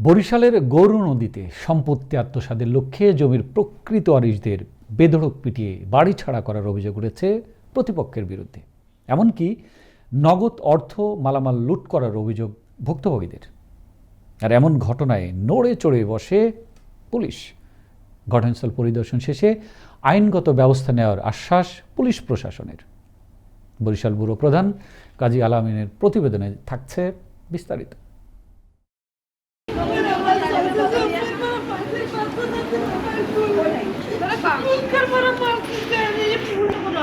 বরিশালের গৌর নদীতে সম্পত্তি আত্মসাদের লক্ষ্যে জমির প্রকৃত অরিশদের বেধড়ক পিটিয়ে বাড়ি ছাড়া করার অভিযোগ উঠেছে প্রতিপক্ষের বিরুদ্ধে। এমনকি নগদ অর্থ মালামাল লুট করার অভিযোগ ভুক্তভোগীদের। আর এমন ঘটনায় নড়ে চড়ে বসে পুলিশ। ঘটনাস্থল পরিদর্শন শেষে আইনগত ব্যবস্থা নেওয়ার আশ্বাস পুলিশ প্রশাসনের। বরিশাল ব্যুরো প্রধান কাজী আলামিনের প্রতিবেদনে থাকছে বিস্তারিত।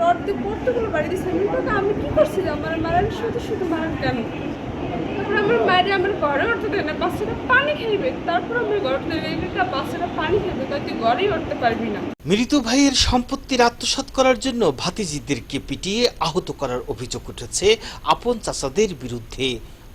রড দিয়ে পড়তেগুলো বাড়ি দিচ্ছে আমি আমি কী করছিলাম? আমার মারান শুধু শুধু মারান কেন? তারপরে আমার মায়ের আমার ঘরে উঠতে দেয় না, বাচ্চাটা পানি খেলবে। তারপর আমার ঘরে উঠতে দেয় না বাচ্চাটা পানি খাইবে তাই তুই ঘরেই উঠতে পারবি না। মৃত ভাইয়ের সম্পত্তির আত্মসাৎ করার জন্য ভাতিজিদেরকে পিটিয়ে আহত করার অভিযোগ উঠেছে আপন চাষাদের বিরুদ্ধে।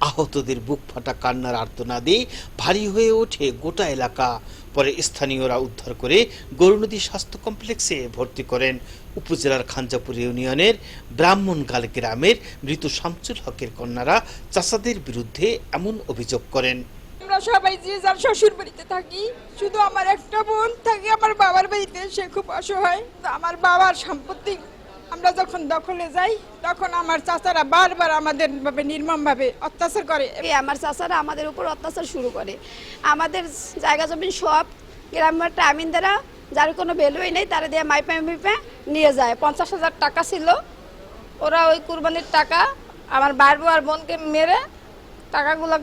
আহতদের বুক ফাটা কান্নার আর্তনাদে ভারী হয়ে ওঠে গোটা এলাকা। পরে স্থানীয়রা উদ্ধার করে গরুনদী স্বাস্থ্য কমপ্লেক্সে ভর্তি করেন। উপজেলার খাঞ্জাপুর ইউনিয়নের ব্রাহ্মণগাল গ্রামের মৃত শামসুল হকের কন্যারা চাষাদের বিরুদ্ধে এমন অভিযোগ করেন। আমরা সবাই যে যার শ্বশুর বাড়িতে থাকি, শুধু আমার একটা বোন থাকে, আমার বাবার বাড়িতে সে খুব অসহায়। আমার বাবার সম্পত্তি আমরা যখন দখলে যাই, তখন আমার চাচারা বারবার আমাদের ভাবে নির্মমভাবে অত্যাচার করে। আমার চাচারা আমাদের উপর অত্যাচার শুরু করে। আমাদের জায়গা জমি সব গ্রামের টামিনদারা যার কোনো ভ্যালুই নেই, তারা দিয়ে মাইপে মাইপে নিয়ে যায়। পঞ্চাশ হাজার টাকা ছিল। ওরা ওই কুরবানির টাকা আমার ভাইয়ের আর বোনকে মেরে টাকাগুলো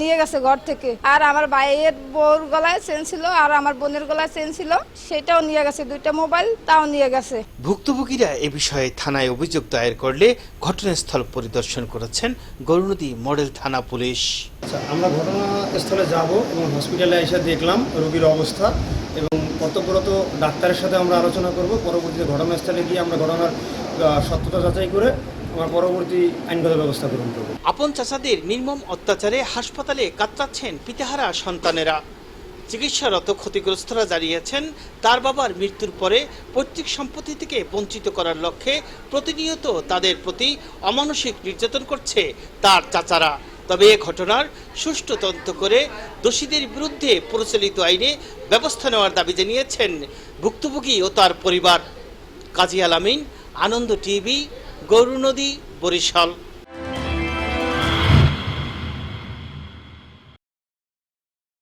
নিয়ে গেছে ঘর থেকে। আর আমার ভাইয়ের বউর গলায় চেন ছিল আর আমার বোনের গলায় চেন ছিল সেটাও নিয়ে গেছে দুইটা মোবাইল তাও নিয়ে গেছে। ভুক্তভোগীরা এ বিষয়ে থানায় অভিযোগ দায়ের করলে ঘটনাস্থল পরিদর্শন করেছেন গরুনদী মডেল থানা পুলিশ। আচ্ছা আমরা ঘটনাস্থলে যাব এবং হসপিটালে এসে দেখলাম রোগীর অবস্থা এবং কর্তব্যরত ডাক্তারের সাথে আমরা আলোচনা করব। পরবর্তীতে ঘটনাস্থলে গিয়ে আমরা ঘটনার সত্যতা যাচাই করে আমরা পরবর্তী আইনগত ব্যবস্থা গ্রহণ করব। আপন চাচাদের নির্মম অত্যাচারে হাসপাতালে কাতরাচ্ছেন পিতাহারা সন্তানেরা। চিকিৎসারত ক্ষতিগ্রস্তরা জানিয়েছেন, তার বাবার মৃত্যুর পরে পৈতৃক সম্পত্তি থেকে বঞ্চিত করার লক্ষ্যে প্রতিনিয়ত তাদের প্রতি অমানসিক নির্যাতন করছে তার চাচারা। তবে এ ঘটনার সুষ্ঠু তদন্ত করে দোষীদের বিরুদ্ধে প্রচলিত আইনে ব্যবস্থা নেওয়ার দাবি জানিয়েছেন ভুক্তভোগী ও তার পরিবার। কাজী আলামিন, আনন্দ টিভি গৌরনদী বরিশাল।